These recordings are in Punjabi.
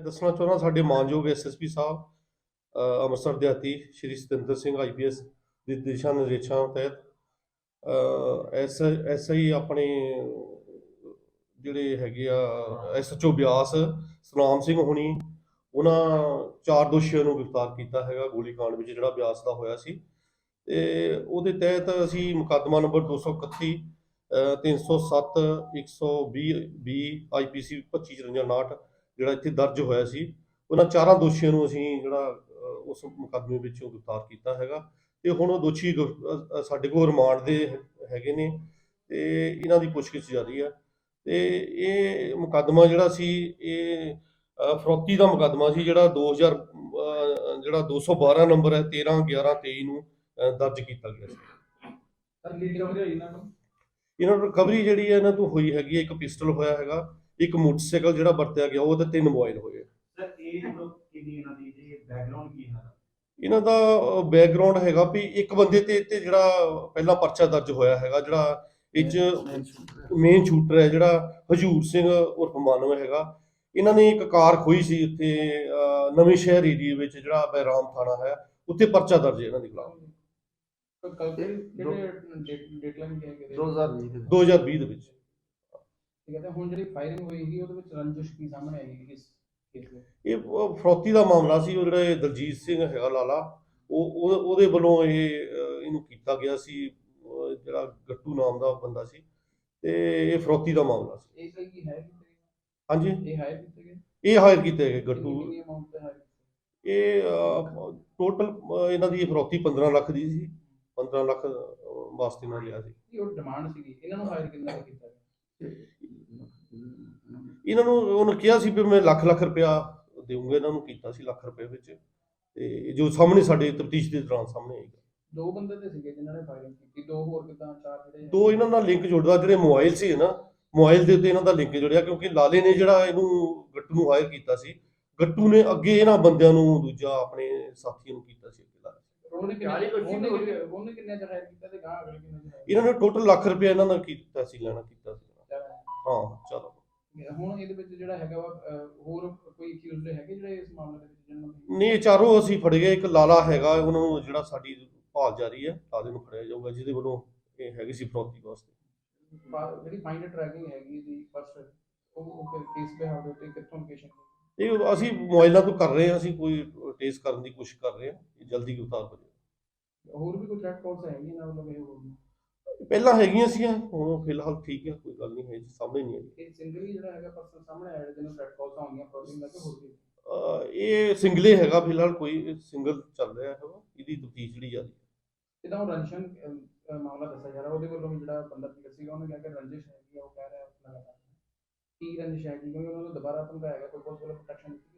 ਮੈਂ ਦੱਸਣਾ ਚਾਹੁੰਦਾ ਸਾਡੇ ਮਾਨਯੋਗ ਐਸਐਸਪੀ ਸਾਹਿਬ ਅੰਮ੍ਰਿਤਸਰ ਦਿਹਾਤੀ ਸ਼੍ਰੀ ਸਤਿੰਦਰ ਸਿੰਘ ਆਈਪੀਐਸ ਦੇ ਦਿਸ਼ਾ ਨਿਰਦੇਸ਼ਾਂ ਤਹਿਤ ਐਸ ਐਸ ਐਸਆਈ ਆਪਣੇ ਜਿਹੜੇ ਹੈਗੇ ਆ ਐਸਐਚਓ ਬਿਆਸ ਸਨਾਮ ਸਿੰਘ ਹੁਣੀ ਉਹਨਾਂ ਚਾਰ ਦੋਸ਼ੀਆਂ ਨੂੰ ਗ੍ਰਿਫਤਾਰ ਕੀਤਾ ਹੈਗਾ ਗੋਲੀकांड ਵਿੱਚ ਜਿਹੜਾ ਬਿਆਸ ਦਾ ਹੋਇਆ ਸੀ। ਤੇ ਉਹਦੇ ਤਹਿਤ ਅਸੀਂ ਮੁਕੱਦਮਾ ਨੰਬਰ 231 ਅ, 307 120 20 ਆਈਪੀਸੀ 2559 ਜਿਹੜਾ ਇੱਥੇ ਦਰਜ ਹੋਇਆ ਸੀ ਉਹਨਾਂ ਚਾਰਾਂ ਦੋਸ਼ੀਆਂ ਨੂੰ ਅਸੀਂ ਜਿਹੜਾ ਉਸ ਮੁਕੱਦਮੇ ਵਿੱਚੋਂ ਗ੍ਰਿਫਤਾਰ ਕੀਤਾ ਹੈਗਾ। ਤੇ ਹੁਣ ਉਹ ਦੋਸ਼ੀ ਸਾਡੇ ਕੋਲ ਰਿਮਾਂਡ ਦੇ ਹੈਗੇ ਨੇ ਤੇ ਇਹਨਾਂ ਦੀ ਪੁੱਛਗਿੱਛ ਜਾਰੀ ਆ। ਤੇ ਇਹ ਮੁਕੱਦਮਾ ਜਿਹੜਾ ਸੀ ਇਹ ਫਰੋਤੀ ਦਾ ਮੁਕੱਦਮਾ ਸੀ ਜਿਹੜਾ 2000 ਅ, ਜਿਹੜਾ 212 ਨੰਬਰ ਹੈ 13 11 23 ਨੂੰ ਦਰਜ ਕੀਤਾ ਗਿਆ ਸੀ। ਸਰ ਕੀ ਰਿਕਵਰੀ ਹੋਈ ਇਹਨਾਂ ਨੂੰ? ਇਹਨਾਂ ਨੂੰ ਰਿਕਵਰੀ ਜਿਹੜੀ ਹੈ ਇਹਨਾਂ ਤੋਂ ਹੋਈ ਹੈਗੀ ਹੈ, ਇੱਕ ਪਿਸਟਲ ਹੋਇਆ ਹੈਗਾ। ਇੱਕ ਮੋਟਰਸਾਈਕਲ ਜਿਹੜਾ ਵਰਤਿਆ ਗਿਆ ਉਹ ਤੇ ਤਿੰਨ ਮੋਬਾਈਲ ਹੋਏ ਸਰ ਇਹ ਇਹਨਾਂ ਦੀ ਜੀ ਬੈਕਗ੍ਰਾਉਂਡ ਕੀ ਹੈ? ਇਹਨਾਂ ਦਾ ਬੈਕਗ੍ਰਾਉਂਡ ਹੈਗਾ ਵੀ ਇੱਕ ਬੰਦੇ ਤੇ ਤੇ ਜਿਹੜਾ ਪਹਿਲਾ ਪਰਚਾ ਦਰਜ ਹੋਇਆ ਹੈਗਾ ਜਿਹੜਾ ਇਹ 'ਚ ਮੇਨ ਸ਼ੂਟਰ ਹੈ। ਜਿਹੜਾ ਹਜੂਰ ਸਿੰਘ ਉਰਫ ਮਾਨਵ ਹੈਗਾ। ਇਹਨਾਂ ਨੇ ਇੱਕ ਕਾਰ ਖੋਈ ਸੀ ਉੱਥੇ ਨਵੇਂ ਸ਼ਹਿਰ ਏਰੀਏ ਵਿੱਚ ਜਿਹੜਾ ਬੈਰਾਮ ਥਾਣਾ ਹੈ ਉੱਥੇ ਪਰਚਾ ਦਰਜ ਹੈ ਇਹਨਾਂ ਦੇ ਖਿਲਾਫ। ਕੋਈ ਕਲ ਕਿਹੜੇ ਡੇਟ ਲਾਈਨ ਕੀ ਹੈ ਕਿਹਦੇ 2020 ਦੇ ਵਿੱਚ। 2020 ਦੇ ਵਿੱਚ। ਠੀਕ ਹੈ ਤੇ ਹੁਣ ਜਿਹੜੀ ਫਾਇਰਿੰਗ ਹੋਈ ਸੀ ਉਹਦੇ ਵਿੱਚ ਰੰਜਿਸ਼ ਕੀ ਸਾਹਮਣੇ ਆਈ ਕਿਸ ਇਹ ਉਹ ਫਰੋਤੀ ਦਾ ਮਾਮਲਾ ਸੀ ਉਹ ਜਿਹੜਾ ਇਹ ਦਲਜੀਤ ਸਿੰਘ ਹੈਗਾ ਲਾਲਾ ਉਹ ਉਹ- ਉਹਦੇ ਵੱਲੋਂ ਇਹ ਅਹ, ਇਹਨੂੰ ਕੀਤਾ ਗਿਆ ਸੀ ਅਹ, ਜਿਹੜਾ ਗੱਟੂ ਨਾਮ ਦਾ ਬੰਦਾ ਸੀ ਤੇ ਇਹ ਫਰੋਤੀ ਦਾ ਮਾਮਲਾ ਸੀ। ਇਹ ਸਹੀ ਕੀ ਹੈ ਕਿਤੇ ਹਾਂਜੀ? ਇਹ ਹਾਇਰ ਕੀਤੇ ਗਏ ਇਹ ਹਾਇਰ ਕੀਤੇ ਗਏ ਗੱਟੂ। ਕਿੰਨੀ ਅਮਾਉਂਟ ਤੇ ਹਾਇਰ ਇਹ ਟੋਟਲ ਇਹਨਾਂ ਦੀ ਫਰੋਤੀ 15 ਲੱਖ ਦੀ ਸੀ 15 ਲੱਖ ਅਹ, ਵਾਸਤੇ ਨਾਲ ਲਿਆ ਸੀ। ਕੀ ਉਹ ਡਿਮਾਂਡ ਸੀਗੀ ਇਹਨਾਂ ਨੂੰ ਹਾਇਰ ਕਿੰਨਾ ਕੁ ਕੀਤਾ? ਇਹਨਾਂ ਨੂੰ ਉਹਨੇ ਕਿਹਾ ਸੀ ਵੀ ਮੈਂ ਲੱਖ ਲੱਖ ਰੁਪਇਆ ਦੇਵਾਂਗਾ ਇਹਨਾਂ ਨੂੰ ਕੀਤਾ ਸੀ ਲੱਖ ਰੁਪਏ ਵਿੱਚ। ਤੇ ਜੋ ਸਾਹਮਣੇ ਸਾਡੇ ਤਫਤੀਸ਼ ਦੇ ਦੌਰਾਨ ਸਾਹਮਣੇ ਆਏਗਾ ਦੋ ਬੰਦੇ ਤੇ ਸੀਗੇ ਜਿਨ੍ਹਾਂ ਨੇ ਫਾਇਰਿੰਗ ਕੀਤੀ ਦੋ ਹੋਰ ਕਿਦਾਂ ਚਾਰ ਜਿਹੜੇ ਦੋ ਇਹਨਾਂ ਨਾਲ ਲਿੰਕ ਜੁੜਦਾ ਜਿਹੜੇ ਮੋਬਾਈਲ ਸੀ ਨਾ ਮੋਬਾਈਲ ਦੇ ਉੱਤੇ ਇਹਨਾਂ ਦਾ ਲਿੰਕ ਜੁੜਿਆ ਕਿਉਂਕਿ ਲਾਲੇ ਨੇ ਜਿਹੜਾ ਇਹਨੂੰ ਗੱਟੂ ਨੂੰ ਹਾਇਰ ਕੀਤਾ ਸੀ ਗੱਟੂ ਨੇ ਅੱਗੇ ਇਹਨਾਂ ਬੰਦਿਆਂ ਨੂੰ ਦੂਜਾ ਆਪਣੇ ਸਾਥੀਆਂ ਨੂੰ ਕੀਤਾ ਸੀ ਅੱਗੇ ਲਾ ਕੇ। ਉਹਨੇ ਕਿੰਨੇ ਉਹਨੇ ਕਿੰਨੇ ਉਹਨੇ ਕਿੰਨੇ ਚ ਹਾਇਰ ਕੀਤਾ ਤੇ ਗਾਂ ਅਗਲੇ ਕਿੰਨੇ ਇਹਨਾਂ ਨੇ ਟੋਟਲ ਲੱਖ ਰੁਪਏ ਇਹਨਾਂ ਨਾਲ ਕੀਤਾ ਸੀ ਲੈਣਾ ਕੀਤਾ ਸੀ। ਹਾਂ ਚਲੋ। ਹੁਣ ਇਹਦੇ ਵਿੱਚ ਜਿਹੜਾ ਹੈਗਾ ਵਾ ਹੋਰ ਕੋਈ ਅਕਿਊਜ਼ਡ ਹੈਗੇ ਜਿਹੜੇ ਇਸ ਮਾਮਲੇ ਦੇ ਵਿੱਚ ਜਿਹਨਾਂ ਨੂੰ ਨਹੀਂ ਚਾਰੋਂ ਅਸੀਂ ਫੜ ਗਏ ਇੱਕ ਲਾਲਾ ਹੈਗਾ ਉਹਨਾਂ ਜਿਹੜਾ ਸਾਡੀ ਭਾਲ ਜਾਰੀ ਹੈ ਲਾਲੇ ਨੂੰ ਫੜਿਆ ਜਾਊਗਾ ਜਿਹਦੇ ਵੱਲੋਂ ਇਹ ਹੈਗੀ ਸੀ ਫਰੋਤੀ ਵਾਸਤੇ। ਜਿਹੜੀ ਫਾਈਂਡ ਟਰੈਕਿੰਗ ਹੈਗੀ ਦੀ ਪਰਸ ਉਹ ਕੇਸ ਦੇ ਹਾਲ ਉੱਤੇ ਕਿੱਥੋਂ ਲੋਕੇਸ਼ਨ ਇਹ ਅਸੀਂ ਮੋਬਾਈਲਾਂ ਤੋਂ ਕਰ ਰਹੇ ਹਾਂ ਅਸੀਂ ਕੋਈ ਟੇਸਟ ਕਰਨ ਦੀ ਕੋਸ਼ਿਸ਼ ਕਰ ਰਹੇ ਹਾਂ ਜਲਦੀ ਗ੍ਰਿਫਤਾਰ ਹੋ ਹੋਰ ਵੀ ਕੋਈ ਥ੍ਰੈਟ ਕਾਲਸ ਹੈਗੀ ਨਾ ਮਤਲਬ ਇਹ ਪਹਿਲਾਂ ਹੈਗੀਆਂ ਸੀਗੀਆਂ ਹੁਣ ਫਿਲਹਾਲ ਠੀਕ ਹੈ ਕੋਈ ਗੱਲ ਨਹੀਂ ਹੈ ਜੀ ਸਾਹਮਣੇ ਨਹੀਂ ਆਈ ਇਹ ਸਿੰਗਲ ਹੀ ਜਿਹੜਾ ਹੈਗਾ ਪਰਸਨ ਸਾਹਮਣੇ ਆਇਆ ਜਿਹਨੂੰ ਥ੍ਰੈਟ ਕਾਲਸ ਆਉਂਦੀਆਂ ਪ੍ਰੋਬਲਮ ਦਾ ਕਿ ਹੋਰ ਵੀ? ਅਹ ਇਹ ਸਿੰਗਲੇ ਹੈਗਾ ਫਿਲਹਾਲ ਕੋਈ ਸਿੰਗਲ ਚੱਲ ਰਿਹਾ ਹੈਗਾ ਇਹਦੀ ਤਫਤੀਸ਼ ਜਿਹੜੀ ਜਾਰੀ ਹੈ ਜਿੱਦਾਂ ਉਹ ਅਹ, ਮਾਮਲਾ ਦੱਸਿਆ ਜਾ ਰਿਹਾ ਉਹਦੇ ਵੱਲੋਂ ਵੀ ਜਿਹੜਾ ਬੰਦਾ ਪਿਕ ਸੀਗਾ ਉਹਨੇ ਕਿਹਾ ਕਿ ਰੰਜਿਸ਼ ਹੈਗੀ ਆ ਉਹ ਕਹਿ ਰਿਹਾ ਲਗਾਤਾਰ ਕੀ ਰੰਜਿਸ਼ ਹੈਗੀ ਕਿਉਂਕਿ ਉਹਨਾਂ ਨੂੰ ਦੁਬਾਰਾ ਧਮਕਾਇਆ ਗਿਆ ਕੋਈ ਪੁਲਿਸ ਵੱਲੋਂ ਪ੍ਰੋਟੈਕਸ਼ਨ ਦਿੱਤੀ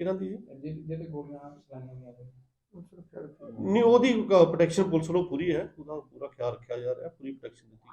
ਇਹਨਾਂ ਦੀ ਜੀ? ਜਿ- ਗੋਲੀਆਂ ਚਲਾਈਆਂ ਗਈਆਂ ਨੇ। ਨਹੀਂ, ਉਹਦੀ ਪ੍ਰੋਟੈਕਸ਼ਨ ਪੁਲਿਸ ਵੱਲੋਂ ਪੂਰੀ ਹੈ, ਉਹਦਾ ਪੂਰਾ ਖਿਆਲ ਰੱਖਿਆ ਜਾ ਰਿਹਾ, ਪੂਰੀ ਪ੍ਰੋਟੈਕਸ਼ਨ ਦਿੱਤੀ